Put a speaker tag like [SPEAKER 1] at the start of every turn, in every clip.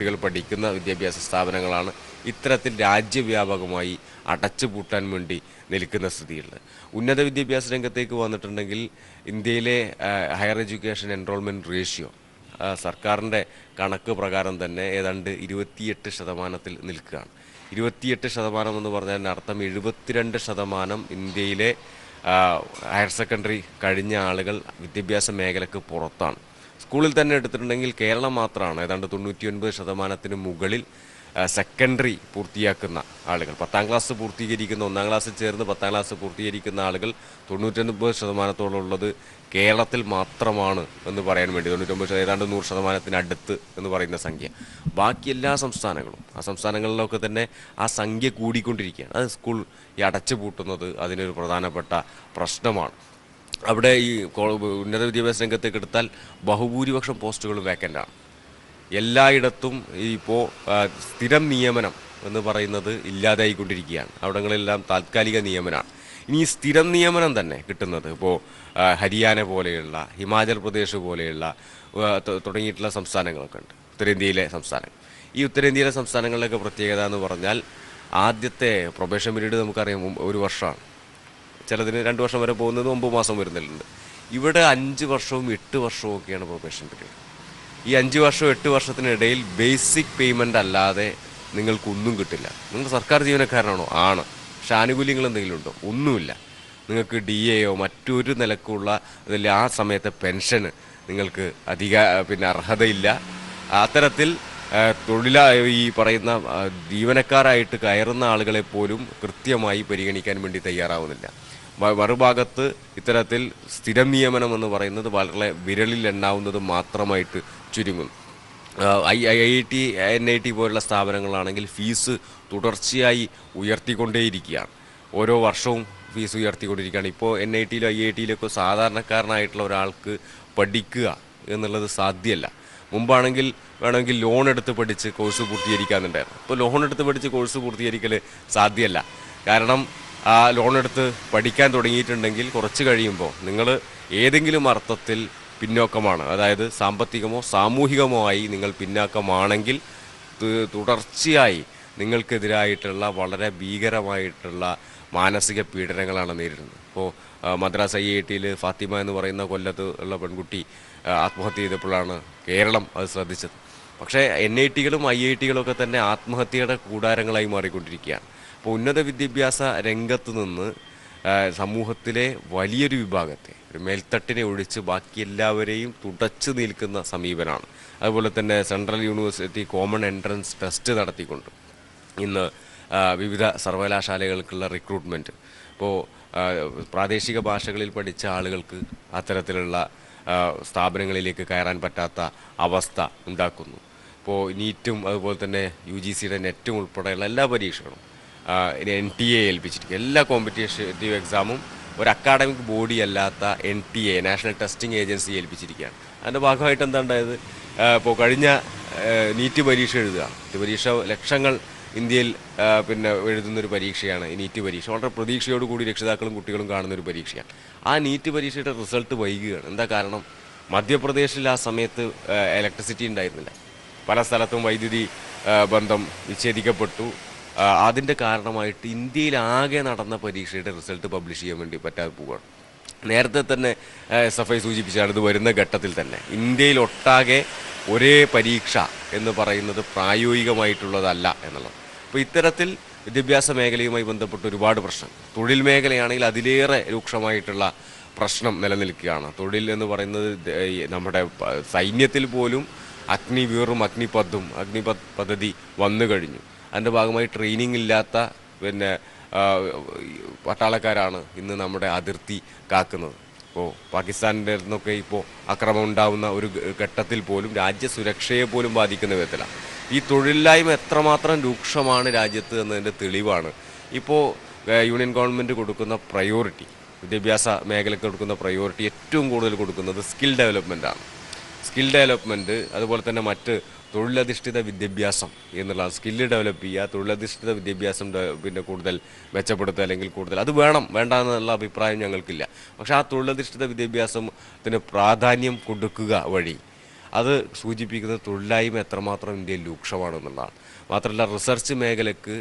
[SPEAKER 1] കുട്ടികൾ പഠിക്കുന്ന വിദ്യാഭ്യാസ സ്ഥാപനങ്ങളാണ് ഇത്തരത്തിൽ രാജ്യവ്യാപകമായി അടച്ചുപൂട്ടാൻ വേണ്ടി നിൽക്കുന്ന സ്ഥിതിയുള്ളത്. ഉന്നത വിദ്യാഭ്യാസ രംഗത്തേക്ക് വന്നിട്ടുണ്ടെങ്കിൽ ഇന്ത്യയിലെ ഹയർ എഡ്യൂക്കേഷൻ എൻറോൾമെന്റ് റേഷ്യോ സർക്കാരിന്റെ കണക്ക് പ്രകാരം തന്നെ ഏതാണ്ട് ഇരുപത്തിയെട്ട് ശതമാനത്തിൽ നിൽക്കുകയാണ്. ഇരുപത്തിയെട്ട് ശതമാനം എന്ന് പറഞ്ഞാൽ അർത്ഥം എഴുപത്തിരണ്ട് ശതമാനം ഇന്ത്യയിലെ ഹയർ സെക്കൻഡറി കഴിഞ്ഞ ആളുകൾ വിദ്യാഭ്യാസ മേഖലയ്ക്ക് പുറത്താണ്. സ്കൂളിൽ തന്നെ എടുത്തിട്ടുണ്ടെങ്കിൽ കേരളം മാത്രമാണ്. ഏതാണ്ട് തൊണ്ണൂറ്റിയൊൻപത് ശതമാനത്തിന് മുകളിൽ സെക്കൻഡറി പൂർത്തിയാക്കുന്ന ആളുകൾ. പത്താം ക്ലാസ് പൂർത്തീകരിക്കുന്ന ഒന്നാം ക്ലാസ്സിൽ ചേർന്ന് പത്താം ക്ലാസ് പൂർത്തീകരിക്കുന്ന ആളുകൾ തൊണ്ണൂറ്റൊൻപത് ശതമാനത്തോളം ഉള്ളത് കേരളത്തിൽ മാത്രമാണ് എന്ന് പറയാൻ വേണ്ടി തൊണ്ണൂറ്റൊമ്പത് ഏതാണ്ട് നൂറ് ശതമാനത്തിനടുത്ത് എന്ന് പറയുന്ന സംഖ്യ. ബാക്കി എല്ലാ സംസ്ഥാനങ്ങളും ആ സംസ്ഥാനങ്ങളിലൊക്കെ തന്നെ ആ സംഖ്യ കൂടിക്കൊണ്ടിരിക്കുകയാണ്. അത് സ്കൂൾ ഈ അടച്ചു പൂട്ടുന്നത് അതിനൊരു പ്രധാനപ്പെട്ട പ്രശ്നമാണ്. അവിടെ ഈ ഉന്നത വിദ്യാഭ്യാസ രംഗത്തേക്ക് എടുത്താൽ ബഹുഭൂരിപക്ഷം പോസ്റ്റുകളും വേക്കന്റാണ് എല്ലായിടത്തും ഇപ്പോൾ സ്ഥിരം നിയമനം എന്ന് പറയുന്നത് ഇല്ലാതായിക്കൊണ്ടിരിക്കുകയാണ്. അവിടങ്ങളെല്ലാം താൽക്കാലിക നിയമനമാണ് ഇനി ഈ സ്ഥിരം നിയമനം തന്നെ കിട്ടുന്നത് ഇപ്പോൾ ഹരിയാന പോലെയുള്ള ഹിമാചൽ പ്രദേശ് പോലെയുള്ള തുടങ്ങിയിട്ടുള്ള സംസ്ഥാനങ്ങളൊക്കെ ഉണ്ട്. ഉത്തരേന്ത്യയിലെ സംസ്ഥാനങ്ങൾ. ഈ ഉത്തരേന്ത്യയിലെ സംസ്ഥാനങ്ങളിലൊക്കെ പ്രത്യേകത എന്ന് പറഞ്ഞാൽ ആദ്യത്തെ പ്രൊബേഷൻ പീരീഡ് നമുക്കറിയാം ഒരു വർഷമാണ്. ചിലതിന് രണ്ട് വർഷം വരെ പോകുന്നത് ഒമ്പത് മാസം വരുന്നുണ്ട് ഇവിടെ അഞ്ച് വർഷവും എട്ട് വർഷവും ഒക്കെയാണ് പ്രൊബേഷൻ പീരീഡ് ഈ അഞ്ച് വർഷം എട്ട് വർഷത്തിനിടയിൽ ബേസിക് പേയ്മെന്റ് അല്ലാതെ നിങ്ങൾക്കൊന്നും കിട്ടില്ല. നിങ്ങൾ സർക്കാർ ജീവനക്കാരനാണോ? ആണ്. പക്ഷെ ആനുകൂല്യങ്ങൾ എന്തെങ്കിലും ഉണ്ടോ? ഒന്നുമില്ല. നിങ്ങൾക്ക് ഡി എയോ മറ്റൊരു നിലക്കുള്ള ഇതിൽ ആ സമയത്തെ പെൻഷന് നിങ്ങൾക്ക് അധിക പിന്നെ അർഹതയില്ല. അത്തരത്തിൽ തൊഴിലാ ഈ പറയുന്ന ജീവനക്കാരായിട്ട് കയറുന്ന ആളുകളെ പോലും കൃത്യമായി പരിഗണിക്കാൻ വേണ്ടി തയ്യാറാവുന്നില്ല. മറുഭാഗത്ത് ഇത്തരത്തിൽ സ്ഥിരം നിയമനം എന്ന് പറയുന്നത് വളരെ വിരലിൽ എണ്ണാവുന്നത് മാത്രമായിട്ട് ചുരുങ്ങും. I I I T N I T പോലുള്ള സ്ഥാപനങ്ങളാണെങ്കിൽ ഫീസ് തുടർച്ചയായി ഉയർത്തിക്കൊണ്ടേയിരിക്കുകയാണ്. ഓരോ വർഷവും ഫീസ് ഉയർത്തിക്കൊണ്ടിരിക്കുകയാണ്. ഇപ്പോൾ എൻ ഐ ടിയിലോ ഐ ഐ ടിയിലൊക്കെ സാധാരണക്കാരനായിട്ടുള്ള ഒരാൾക്ക് പഠിക്കുക എന്നുള്ളത് സാധ്യമല്ല. മുമ്പാണെങ്കിൽ വേണമെങ്കിൽ ലോൺ എടുത്ത് പഠിച്ച് കോഴ്സ് പൂർത്തീകരിക്കാമെന്നുണ്ടായിരുന്നു. ഇപ്പോൾ ലോൺ എടുത്ത് പഠിച്ച് കോഴ്സ് പൂർത്തീകരിക്കൽ സാധ്യമല്ല. കാരണം ആ ലോൺ എടുത്ത് പഠിക്കാൻ തുടങ്ങിയിട്ടുണ്ടെങ്കിൽ കുറച്ച് കഴിയുമ്പോൾ നിങ്ങൾ ഏതെങ്കിലും അർത്ഥത്തിൽ പിന്നോക്കമാണ്. അതായത് സാമ്പത്തികമോ സാമൂഹികമോ ആയി നിങ്ങൾ പിന്നാക്കമാണെങ്കിൽ തുടർച്ചയായി നിങ്ങൾക്കെതിരായിട്ടുള്ള വളരെ ഭീകരമായിട്ടുള്ള മാനസിക പീഡനങ്ങളാണ് നേരിടുന്നത്. ഇപ്പോൾ മദ്രാസ് ഐ ഐ ടിയിൽ ഫാത്തിമ എന്ന് പറയുന്ന കൊല്ലത്ത് ഉള്ള പെൺകുട്ടി ആത്മഹത്യ ചെയ്തപ്പോഴാണ് കേരളം അത് ശ്രദ്ധിച്ചത്. പക്ഷേ എൻ ഐ ടികളും ഐ ഐ ടികളും ഒക്കെ തന്നെ ആത്മഹത്യയുടെ കൂടാരങ്ങളായി മാറിക്കൊണ്ടിരിക്കുകയാണ്. അപ്പോൾ ഉന്നത വിദ്യാഭ്യാസ രംഗത്ത് നിന്ന് സമൂഹത്തിലെ വലിയൊരു വിഭാഗത്തെ ഒരു മേൽത്തട്ടിനെ ഒഴിച്ച് ബാക്കി എല്ലാവരെയും തുടച്ചു നിൽക്കുന്ന സമീപനമാണ് അതുപോലെ തന്നെ central university common entrance test നടത്തിക്കൊണ്ട് ഇന്ന് വിവിധ സർവകലാശാലകൾക്കുള്ള റിക്രൂട്ട്മെന്റ്. ഇപ്പോൾ പ്രാദേശിക ഭാഷകളിൽ പഠിച്ച ആളുകൾക്ക് അത്തരത്തിലുള്ള സ്ഥാപനങ്ങളിലേക്ക് കയറാൻ പറ്റാത്ത അവസ്ഥ ഉണ്ടാക്കുന്നു. ഇപ്പോൾ നീറ്റും അതുപോലെ തന്നെ യു ജി സിയുടെ നെറ്റും ഉൾപ്പെടെയുള്ള എല്ലാ പരീക്ഷകളും എൻ ടി എ ഏൽപ്പിച്ചിരിക്കും. എല്ലാ കോമ്പറ്റേറ്റീവ് എക്സാമും ഒരു അക്കാഡമിക് ബോഡി അല്ലാത്ത N T A national testing agency ഏൽപ്പിച്ചിരിക്കുകയാണ്. അതിന്റെ ഭാഗമായിട്ട് എന്താ ഉണ്ടായത്? ഇപ്പോൾ കഴിഞ്ഞ നീറ്റ് പരീക്ഷ എഴുതുക. നീറ്റ് പരീക്ഷ ലക്ഷങ്ങൾ ഇന്ത്യയിൽ പിന്നെ എഴുതുന്നൊരു പരീക്ഷയാണ് നീറ്റ് പരീക്ഷ. വളരെ പ്രതീക്ഷയോടുകൂടി രക്ഷിതാക്കളും കുട്ടികളും കാണുന്ന ഒരു പരീക്ഷയാണ്. ആ നീറ്റ് പരീക്ഷയുടെ റിസൾട്ട് വൈകുകയാണ്. എന്താ കാരണം? മധ്യപ്രദേശിൽ ആ സമയത്ത് ഇലക്ട്രിസിറ്റി ഉണ്ടായിരുന്നില്ല. പല സ്ഥലത്തും വൈദ്യുതി ബന്ധം വിച്ഛേദിക്കപ്പെട്ടു അതിന്റെ കാരണമായിട്ട് ഇന്ത്യയിൽ ആകെ നടന്ന പരീക്ഷയുടെ റിസൾട്ട് പബ്ലിഷ് ചെയ്യാൻ വേണ്ടി പറ്റാതെ പോവുകയാണ് നേരത്തെ തന്നെ എസ് എഫ് ഐ സൂചിപ്പിച്ചാണ് ഇത് വരുന്ന ഘട്ടത്തിൽ തന്നെ. ഇന്ത്യയിൽ ഒട്ടാകെ ഒരേ പരീക്ഷ എന്ന് പറയുന്നത് പ്രായോഗികമായിട്ടുള്ളതല്ല എന്നുള്ളത്. അപ്പോൾ ഇത്തരത്തിൽ വിദ്യാഭ്യാസ മേഖലയുമായി ബന്ധപ്പെട്ട് ഒരുപാട് പ്രശ്നം. തൊഴിൽ മേഖലയാണെങ്കിൽ അതിലേറെ രൂക്ഷമായിട്ടുള്ള പ്രശ്നം നിലനിൽക്കുകയാണ്. തൊഴിൽ എന്ന് പറയുന്നത് നമ്മുടെ സൈന്യത്തിൽ പോലും അഗ്നിവീറും അഗ്നിപഥും അഗ്നിപത് പദ്ധതി വന്നു കഴിഞ്ഞു. അതിന്റെ ഭാഗമായി ട്രെയിനിങ് ഇല്ലാത്ത പിന്നെ പട്ടാളക്കാരാണ് ഇന്ന് നമ്മുടെ അതിർത്തി കാക്കുന്നത്. ഇപ്പോൾ പാകിസ്ഥാനിന്റെ നിന്നൊക്കെ ഇപ്പോൾ അക്രമം ഉണ്ടാവുന്ന ഒരു ഘട്ടത്തിൽ പോലും രാജ്യസുരക്ഷയെ പോലും ബാധിക്കുന്ന വിധത്തിലാണ് ഈ തൊഴിലില്ലായ്മ എത്രമാത്രം രൂക്ഷമാണ് രാജ്യത്ത് എന്നതിന്റെ തെളിവാണ്. ഇപ്പോൾ യൂണിയൻ ഗവൺമെന്റ് കൊടുക്കുന്ന പ്രയോറിറ്റി വിദ്യാഭ്യാസ മേഖലയ്ക്ക് കൊടുക്കുന്ന പ്രയോറിറ്റി ഏറ്റവും കൂടുതൽ കൊടുക്കുന്നത് സ്കിൽ ഡെവലപ്മെന്റാണ് സ്കിൽ ഡെവലപ്മെന്റ് അതുപോലെ തന്നെ മറ്റ് തൊഴിലധിഷ്ഠിത വിദ്യാഭ്യാസം എന്നുള്ള സ്കില്ല് ഡെവലപ്പ് ചെയ്യുക തൊഴിലധിഷ്ഠിത വിദ്യാഭ്യാസം പിന്നെ കൂടുതൽ മെച്ചപ്പെടുത്തുക അല്ലെങ്കിൽ കൂടുതൽ അത് വേണം വേണ്ട എന്നുള്ള അഭിപ്രായം ഞങ്ങൾക്കില്ല. പക്ഷെ ആ തൊഴിലധിഷ്ഠിത വിദ്യാഭ്യാസത്തിന് പ്രാധാന്യം കൊടുക്കുക വഴി അത് സൂചിപ്പിക്കുന്നത് തൊഴിലായ്മ എത്രമാത്രം ഇന്ത്യയിൽ രൂക്ഷമാണെന്നുള്ളതാണ്. മാത്രമല്ല റിസർച്ച് മേഖലയ്ക്ക്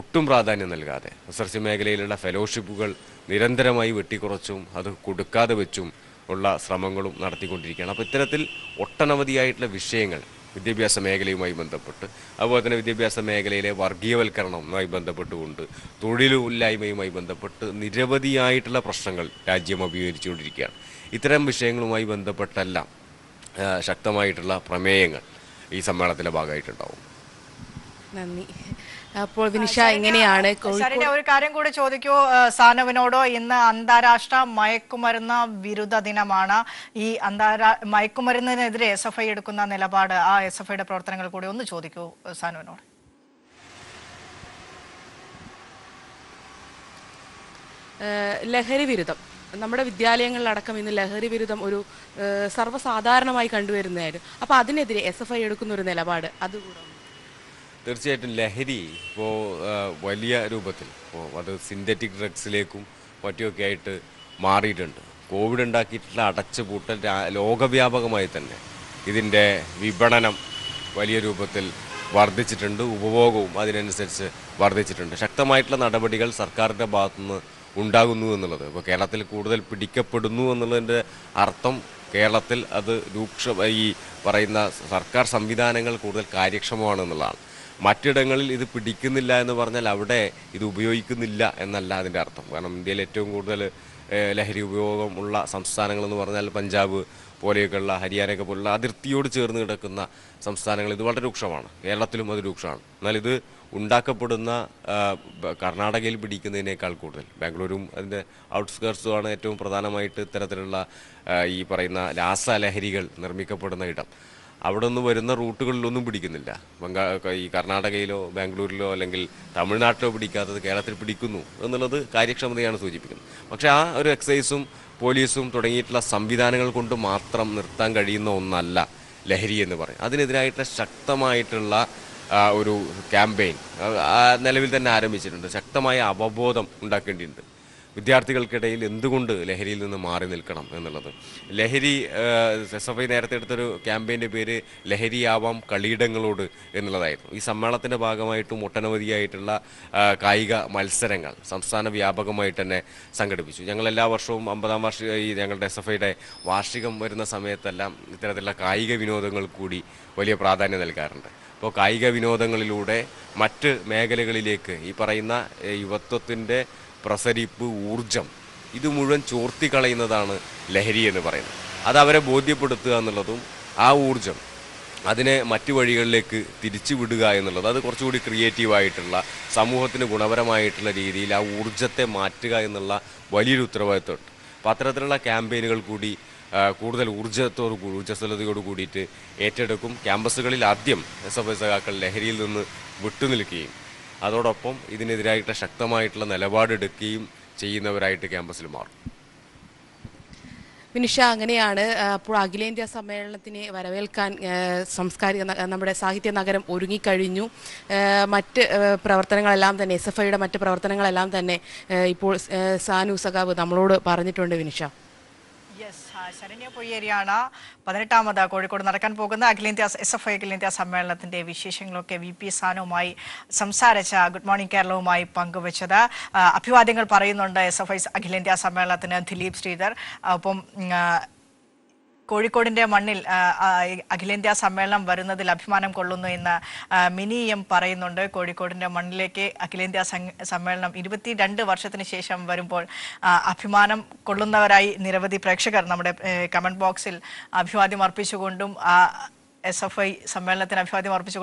[SPEAKER 1] ഒട്ടും പ്രാധാന്യം നൽകാതെ റിസർച്ച് മേഖലയിലുള്ള ഫെലോഷിപ്പുകൾ നിരന്തരമായി വെട്ടിക്കുറച്ചും അത് കൊടുക്കാതെ വെച്ചും ഉള്ള ശ്രമങ്ങളും നടത്തിക്കൊണ്ടിരിക്കുകയാണ്. അപ്പോൾ ഇത്തരത്തിൽ ഒട്ടനവധിയായിട്ടുള്ള വിഷയങ്ങൾ വിദ്യാഭ്യാസ മേഖലയുമായി ബന്ധപ്പെട്ട് അതുപോലെ തന്നെ വിദ്യാഭ്യാസ മേഖലയിലെ വർഗീയവൽക്കരണവുമായി ബന്ധപ്പെട്ടുകൊണ്ട് തൊഴിലില്ലായ്മയുമായി ബന്ധപ്പെട്ട് നിരവധിയായിട്ടുള്ള പ്രശ്നങ്ങൾ രാജ്യം അഭിമുഖീകരിച്ചുകൊണ്ടിരിക്കുകയാണ്. ഇത്തരം വിഷയങ്ങളുമായി ബന്ധപ്പെട്ടെല്ലാം ശക്തമായിട്ടുള്ള പ്രമേയങ്ങൾ ഈ സമ്മേളനത്തിന്റെ ഭാഗമായിട്ടുണ്ടാവും.
[SPEAKER 2] നന്ദി. അപ്പോൾ വിനിഷ എങ്ങനെയാണ്
[SPEAKER 3] ഒരു കാര്യം കൂടി ചോദിക്കൂ. സാനവിനോടോ ഇന്ന് അന്താരാഷ്ട്ര മയക്കുമരുന്ന് വിരുദ്ധ ദിനമാണ്. ഈ അന്താരാ മയക്കുമരുന്നിനെതിരെ എസ് എഫ് ഐ എടുക്കുന്ന നിലപാട് ആ എസ് എഫ് ഐയുടെ പ്രവർത്തനങ്ങൾ കൂടി ഒന്ന് ചോദിക്കൂ സാനുവിനോട്.
[SPEAKER 2] ലഹരി വിരുദ്ധം. നമ്മുടെ വിദ്യാലയങ്ങളിലടക്കം ഇന്ന് ലഹരി വിരുദ്ധം ഒരു സർവസാധാരണമായി കണ്ടുവരുന്നതായിരുന്നു. അപ്പോൾ അതിനെതിരെ എസ് എഫ് ഐ എടുക്കുന്ന ഒരു നിലപാട് അതുകൂടെ.
[SPEAKER 1] തീർച്ചയായിട്ടും ലഹരി ഇപ്പോൾ വലിയ രൂപത്തിൽ ഇപ്പോൾ അത് സിന്തറ്റിക് ഡ്രഗ്സിലേക്കും മറ്റുമൊക്കെ ആയിട്ട് മാറിയിട്ടുണ്ട്. കോവിഡ് ഉണ്ടാക്കിയിട്ടുള്ള അടച്ചുപൂട്ടൽ ലോകവ്യാപകമായി തന്നെ ഇതിന്റെ വിപണനം വലിയ രൂപത്തിൽ വർദ്ധിച്ചിട്ടുണ്ട് ഉപഭോഗവും അതിനനുസരിച്ച് വർദ്ധിച്ചിട്ടുണ്ട്. ശക്തമായിട്ടുള്ള നടപടികൾ സർക്കാരിന്റെ ഭാഗത്തുനിന്ന് ഉണ്ടാകുന്നു എന്നുള്ളത്. ഇപ്പോൾ കേരളത്തിൽ കൂടുതൽ പിടിക്കപ്പെടുന്നു എന്നുള്ളതിന്റെ അർത്ഥം കേരളത്തിൽ അത് രൂക്ഷ ഈ പറയുന്ന സർക്കാർ സംവിധാനങ്ങൾ കൂടുതൽ കാര്യക്ഷമമാണ് എന്നുള്ളതാണ് മറ്റിടങ്ങളിൽ ഇത് പിടിക്കുന്നില്ല എന്ന് പറഞ്ഞാൽ അവിടെ ഇത് ഉപയോഗിക്കുന്നില്ല എന്നല്ല അതിന്റെ അർത്ഥം. കാരണം ഇന്ത്യയിൽ ഏറ്റവും കൂടുതൽ ലഹരി ഉപയോഗം ഉള്ള സംസ്ഥാനങ്ങളെന്ന് പറഞ്ഞാൽ പഞ്ചാബ് പോലെയൊക്കെയുള്ള ഹരിയാനയൊക്കെ പോലുള്ള അതിർത്തിയോട് ചേർന്ന് കിടക്കുന്ന സംസ്ഥാനങ്ങൾ ഇത് വളരെ രൂക്ഷമാണ്. കേരളത്തിലും അത് രൂക്ഷമാണ്. എന്നാൽ ഇത് ഉണ്ടാക്കപ്പെടുന്ന കർണാടകയിൽ പിടിക്കുന്നതിനേക്കാൾ കൂടുതൽ. ബാംഗ്ലൂരും അതിന്റെ ഔട്ട്സ്കേർട്സുമാണ് ഏറ്റവും പ്രധാനമായിട്ട് ഇത്തരത്തിലുള്ള ഈ പറയുന്ന രാസലഹരികൾ നിർമ്മിക്കപ്പെടുന്ന ഇടം. അവിടെ നിന്ന് വരുന്ന റൂട്ടുകളിലൊന്നും പിടിക്കുന്നില്ല. ബംഗാ ഈ കർണാടകയിലോ ബാംഗ്ലൂരിലോ അല്ലെങ്കിൽ തമിഴ്നാട്ടിലോ പിടിക്കാത്തത് കേരളത്തിൽ പിടിക്കുന്നു എന്നുള്ളത് കാര്യക്ഷമതയാണ് സൂചിപ്പിക്കുന്നത്. പക്ഷേ ആ ഒരു എക്സൈസും പോലീസും തുടങ്ങിയിട്ടുള്ള സംവിധാനങ്ങൾ കൊണ്ട് മാത്രം നിർത്താൻ കഴിയുന്ന ഒന്നല്ല ലഹരി എന്ന് പറയും. അതിനെതിരായിട്ടുള്ള ശക്തമായിട്ടുള്ള ഒരു ക്യാമ്പയിൻ നിലവിൽ തന്നെ ആരംഭിച്ചിട്ടുണ്ട്. ശക്തമായ അവബോധം ഉണ്ടാക്കേണ്ടിയിട്ടുണ്ട്. വിദ്യാർത്ഥികൾക്കിടയിൽ എന്തുകൊണ്ട് ലഹരിയിൽ നിന്ന് മാറി നിൽക്കണം എന്നുള്ളത്. ലഹരി എസ് എഫ് ഐ നേരത്തെ എടുത്തൊരു ക്യാമ്പയിന്റെ പേര് ലഹരിയാവാം കളിയിടങ്ങളോട് എന്നുള്ളതായിരുന്നു. ഈ സമ്മേളനത്തിന്റെ ഭാഗമായിട്ടും ഒട്ടനവധിയായിട്ടുള്ള കായിക മത്സരങ്ങൾ സംസ്ഥാന വ്യാപകമായിട്ട് തന്നെ സംഘടിപ്പിച്ചു. ഞങ്ങൾ എല്ലാ വർഷവും അമ്പതാം വാർഷിക ഈ ഞങ്ങളുടെ എസ് എഫ് ഐയുടെ വാർഷികം വരുന്ന സമയത്തെല്ലാം ഇത്തരത്തിലുള്ള കായിക വിനോദങ്ങൾ കൂടി വലിയ പ്രാധാന്യം നൽകാറുണ്ട്. അപ്പോൾ കായിക വിനോദങ്ങളിലൂടെ മറ്റ് മേഖലകളിലേക്ക് ഈ പറയുന്ന യുവത്വത്തിന്റെ പ്രസരിപ്പ് ഊർജം ഇത് മുഴുവൻ ചോർത്തി കളയുന്നതാണ് ലഹരി എന്ന് പറയുന്നത്. അത് അവരെ ബോധ്യപ്പെടുത്തുക എന്നുള്ളതും ആ ഊർജം അതിനെ മറ്റു വഴികളിലേക്ക് തിരിച്ചു വിടുക എന്നുള്ളത് അത് കുറച്ചുകൂടി ക്രിയേറ്റീവായിട്ടുള്ള സമൂഹത്തിന് ഗുണപരമായിട്ടുള്ള രീതിയിൽ ആ ഊർജത്തെ മാറ്റുക എന്നുള്ള വലിയൊരു ഉത്തരവാദിത്വമുണ്ട് അപ്പോൾ അത്തരത്തിലുള്ള ക്യാമ്പയിനുകൾ കൂടി കൂടുതൽ ഊർജത്തോട് കൂടി ഊർജസ്വലതയോട് കൂടിയിട്ട് ഏറ്റെടുക്കും. ക്യാമ്പസുകളിൽ ആദ്യം എസ് എഫ് സഖാക്കൾ ലഹരിയിൽ നിന്ന് വിട്ടുനിൽക്കുകയും അതോടൊപ്പം ഇതിനെതിരായിട്ട് ശക്തമായിട്ടുള്ള നിലപാടെടുക്കുകയും ചെയ്യുന്നവരായിട്ട് ക്യാമ്പസിൽ മാറും.
[SPEAKER 2] വിനിഷ അങ്ങനെയാണ് അപ്പോൾ അഖിലേന്ത്യാ സമ്മേളനത്തിനെ വരവേൽക്കാൻ സാംസ്കാരിക നമ്മുടെ സാഹിത്യ നഗരം ഒരുങ്ങിക്കഴിഞ്ഞു. മറ്റ് പ്രവർത്തനങ്ങളെല്ലാം തന്നെ എസ് എഫ് ഐയുടെ മറ്റ് പ്രവർത്തനങ്ങളെല്ലാം തന്നെ ഇപ്പോൾ സാനു സഖാവ് നമ്മളോട് പറഞ്ഞിട്ടുണ്ട് വിനിഷ.
[SPEAKER 3] യെസ് ശരണ്യ പൊയ്യേരിയാണ്. പതിനെട്ടാമത് കോഴിക്കോട് നടക്കാൻ പോകുന്ന അഖിലേന്ത്യാ എസ് എഫ് ഐ അഖിലേന്ത്യാ സമ്മേളനത്തിന്റെ വിശേഷങ്ങളൊക്കെ വി പി സാനുവുമായി സംസാരിച്ച ഗുഡ് മോർണിംഗ് കേരളവുമായി പങ്കുവച്ചത്. അഭിവാദ്യങ്ങൾ പറയുന്നുണ്ട് എസ് എഫ് ഐ അഖിലേന്ത്യാ സമ്മേളനത്തിന് ദിലീപ് ശ്രീധർ. ഒപ്പം കോഴിക്കോടിന്റെ മണ്ണിൽ അഖിലേന്ത്യാ സമ്മേളനം വരുന്നതിൽ അഭിമാനം കൊള്ളുന്നു എന്ന് മിനി എം പറയുന്നുണ്ട്. കോഴിക്കോടിന്റെ മണ്ണിലേക്ക് അഖിലേന്ത്യാ സമ്മേളനം ഇരുപത്തിരണ്ട് വർഷത്തിന് ശേഷം വരുമ്പോൾ അഭിമാനം കൊള്ളുന്നവരായി നിരവധി പ്രേക്ഷകർ നമ്മുടെ കമന്റ് ബോക്സിൽ അഭിവാദ്യം അർപ്പിച്ചുകൊണ്ടും എസ് എഫ് ഐ സമ്മേളനത്തിന് അഭിവാദ്യം അർപ്പിച്ചുകൊണ്ടും